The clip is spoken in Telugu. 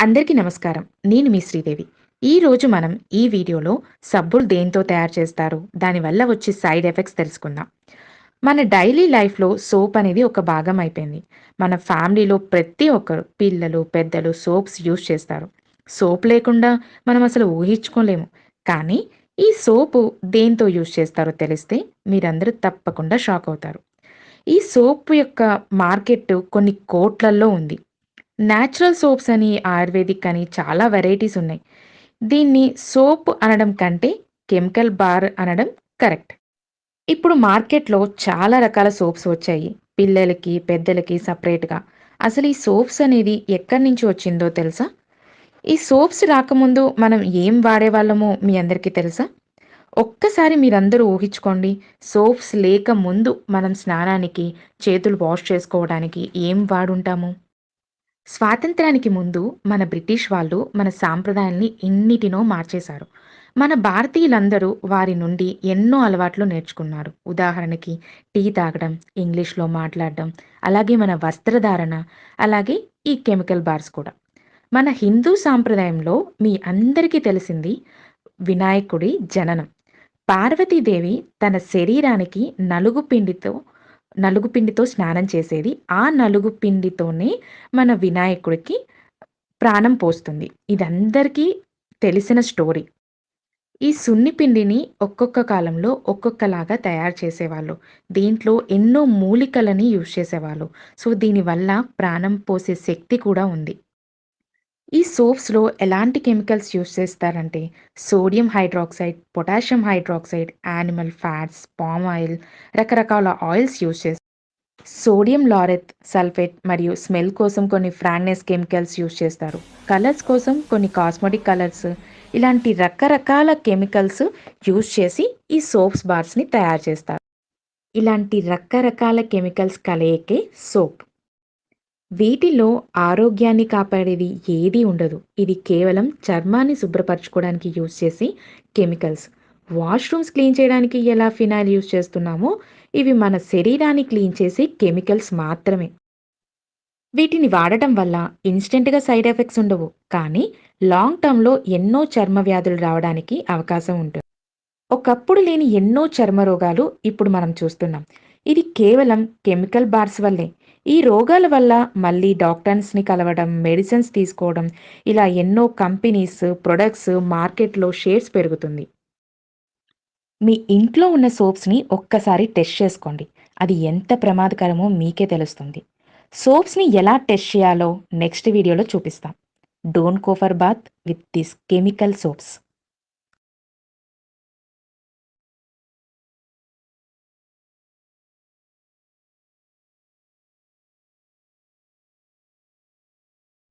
అందరికీ నమస్కారం. నేను మీ శ్రీదేవి. ఈ రోజు మనం ఈ వీడియోలో సబ్బులు దేంతో తయారు చేస్తారు? దానివల్ల వచ్చే సైడ్ ఎఫెక్ట్స్ తెలుసుకుందాం. మన డైలీ లైఫ్లో సోప్ అనేది ఒక భాగం అయిపోయింది. మన ఫ్యామిలీలో ప్రతి ఒక్కరు పిల్లలు పెద్దలు సోప్స్ యూజ్ చేస్తారు. సోప్ లేకుండా మనం అసలు ఊహించుకోలేము. కానీ ఈ సోపు దేంతో యూజ్ చేస్తారో తెలిస్తే మీరందరూ తప్పకుండా షాక్ అవుతారు. ఈ సోప్ యొక్క మార్కెట్ కొన్ని కోట్లల్లో ఉంది. న్యాచురల్ సోప్స్ అని ఆయుర్వేదిక్ అని చాలా వెరైటీస్ ఉన్నాయి. దీన్ని సోప్ అనడం కంటే కెమికల్ బార్ అనడం కరెక్ట్. ఇప్పుడు మార్కెట్లో చాలా రకాల సోప్స్ వచ్చాయి. పిల్లలకి పెద్దలకి సపరేట్గా. అసలు ఈ సోప్స్ అనేది ఎక్కడి నుంచి వచ్చిందో తెలుసా? ఈ సోప్స్ రాకముందు మనం ఏం వాడేవాళ్ళమో మీ అందరికీ తెలుసా? ఒక్కసారి మీరందరూ ఊహించుకోండి సోప్స్ లేక ముందు మనం స్నానానికి చేతులు వాష్ చేసుకోవడానికి ఏం వాడుంటాము? స్వాతంత్రానికి ముందు మన బ్రిటిష్ వాళ్ళు మన సాంప్రదాయాల్ని ఎన్నిటినో మార్చేశారు. మన భారతీయులందరూ వారి నుండి ఎన్నో అలవాట్లు నేర్చుకున్నారు. ఉదాహరణకి టీ తాగడం ఇంగ్లీష్లో మాట్లాడడం అలాగే మన వస్త్రధారణ అలాగే ఈ కెమికల్ బార్స్ కూడా. మన హిందూ సాంప్రదాయంలో మీ అందరికీ తెలిసింది వినాయకుడి జననం. పార్వతీదేవి తన శరీరానికి నలుగు పిండితో నలుగు పిండితో స్నానం చేసేది. ఆ నలుగు పిండితోనే మన వినాయకుడికి ప్రాణం పోస్తుంది. ఇది అందరికీ తెలిసిన స్టోరీ. ఈ సున్ని పిండిని ఒక్కొక్క కాలంలో ఒక్కొక్కలాగా తయారు చేసేవాళ్ళు. దీంట్లో ఎన్నో మూలికలని యూజ్ చేసేవాళ్ళు. సో దీనివల్ల ప్రాణం పోసే శక్తి కూడా ఉంది. ఈ సోప్స్లో ఎలాంటి కెమికల్స్ యూస్ చేస్తారంటే sodium hydroxide potassium hydroxide animal fats palm oil రకరకాల ఆయిల్స్ యూస్ చేస్తారు సోడియం లారెత్ సల్ఫేట్ మరియు స్మెల్ కోసం కొన్ని ఫ్రాగ్నెస్ కెమికల్స్ యూస్ చేస్తారు. కలర్స్ కోసం కొన్ని కాస్మెటిక్ కలర్స్ ఇలాంటి రకరకాల కెమికల్స్ యూస్ చేసి ఈ సోప్స్ బార్స్ని తయారు చేస్తారు. ఇలాంటి రకరకాల కెమికల్స్ కలయికే సోప్. వీటిలో ఆరోగ్యాన్ని కాపాడేది ఏదీ ఉండదు. ఇది కేవలం చర్మాన్ని శుభ్రపరచుకోవడానికి యూజ్ చేసి కెమికల్స్. వాష్రూమ్స్ క్లీన్ చేయడానికి ఎలా ఫినాయిల్ యూజ్ చేస్తున్నామో ఇవి మన శరీరాన్ని క్లీన్ చేసే కెమికల్స్ మాత్రమే. వీటిని వాడటం వల్ల ఇన్స్టెంట్గా సైడ్ ఎఫెక్ట్స్ ఉండవు. కానీ లాంగ్ టర్మ్లో ఎన్నో చర్మ వ్యాధులు రావడానికి అవకాశం ఉంటుంది. ఒకప్పుడు లేని ఎన్నో చర్మ రోగాలు ఇప్పుడు మనం చూస్తున్నాం. ఇది కేవలం కెమికల్ బార్స్ వల్లే. ఈ రోగాల వల్ల మళ్ళీ డాక్టర్స్ని కలవడం మెడిసిన్స్ తీసుకోవడం ఇలా ఎన్నో కంపెనీస్ ప్రొడక్ట్స్ మార్కెట్లో షేర్స్ పెరుగుతుంది. మీ ఇంట్లో ఉన్న సోప్స్ని ఒక్కసారి టెస్ట్ చేసుకోండి. అది ఎంత ప్రమాదకరమో మీకే తెలుస్తుంది. సోప్స్ని ఎలా టెస్ట్ చేయాలో నెక్స్ట్ వీడియోలో చూపిస్తాం. Don't go for bath with this chemical soaps.